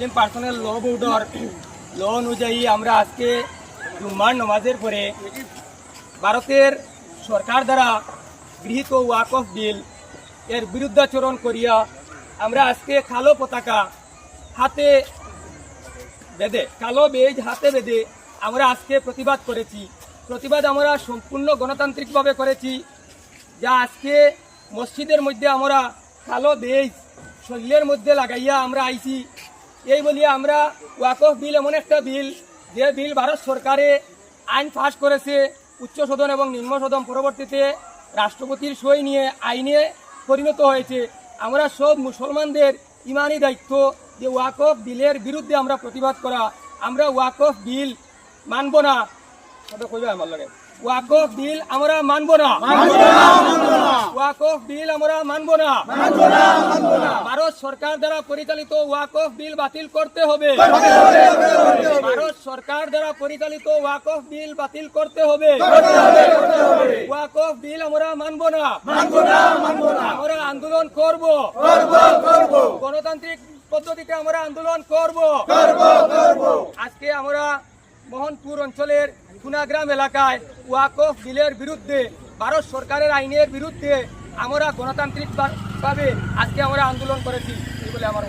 মুসলিম personal ল বোর্ডর ল অনুযায়ী আমরা আজকে জুম্মার নমাজের পরে ভারতের সরকার দ্বারা গৃহীত ওয়াক অফ বিল এর বিরুদ্ধাচরণ করিয়া আমরা আজকে কালো পতাকা হাতে বেঁধে, কালো বেজ হাতে বেঁধে আমরা আজকে প্রতিবাদ করেছি। প্রতিবাদ আমরা সম্পূর্ণ গণতান্ত্রিকভাবে করেছি, যা আজকে মসজিদের মধ্যে আমরা কালো বেজ শরীরের মধ্যে লাগাইয়া আমরা আইছি। এই বলিয়া আমরা ওয়াকফ বিল এমন একটা বিল যে বিল ভারত সরকারে আইন পাশ করেছে উচ্চ সদন এবং নিম্ন সদন পরবর্তীতে রাষ্ট্রপতির সই নিয়ে আইনে পরিণত হয়েছে। আমরা সব মুসলমানদের ইমানি দায়িত্ব যে ওয়াকফ বিলের বিরুদ্ধে আমরা প্রতিবাদ করা। আমরা ওয়াকফ বিল মানব না। কথা কইবে আমার লাগে? ওয়াকফ বিল আমরা মানব না। ওয়াকফ বিল আমরা মানব না। ভারত সরকার দ্বারা পরিচালিত ওয়াকফ বিল বাতিল করতে হবে। ভারত সরকার দ্বারা পরিচালিত ওয়াকফ বিল বাতিল করতে হবে। ওয়াকফ বিল আমরা মানব না। আমরা আন্দোলন করব। গণতান্ত্রিক পদ্ধতিতে আমরা আন্দোলন করব। আজকে আমরা মোহনপুর অঞ্চলের সুনাগ্রাম এলাকায় ওয়াকফ বিলের বিরুদ্ধে, ভারত সরকারের আইনের বিরুদ্ধে আমরা গণতান্ত্রিকভাবে আজকে আমরা আন্দোলন করেছি এই বলে আমার।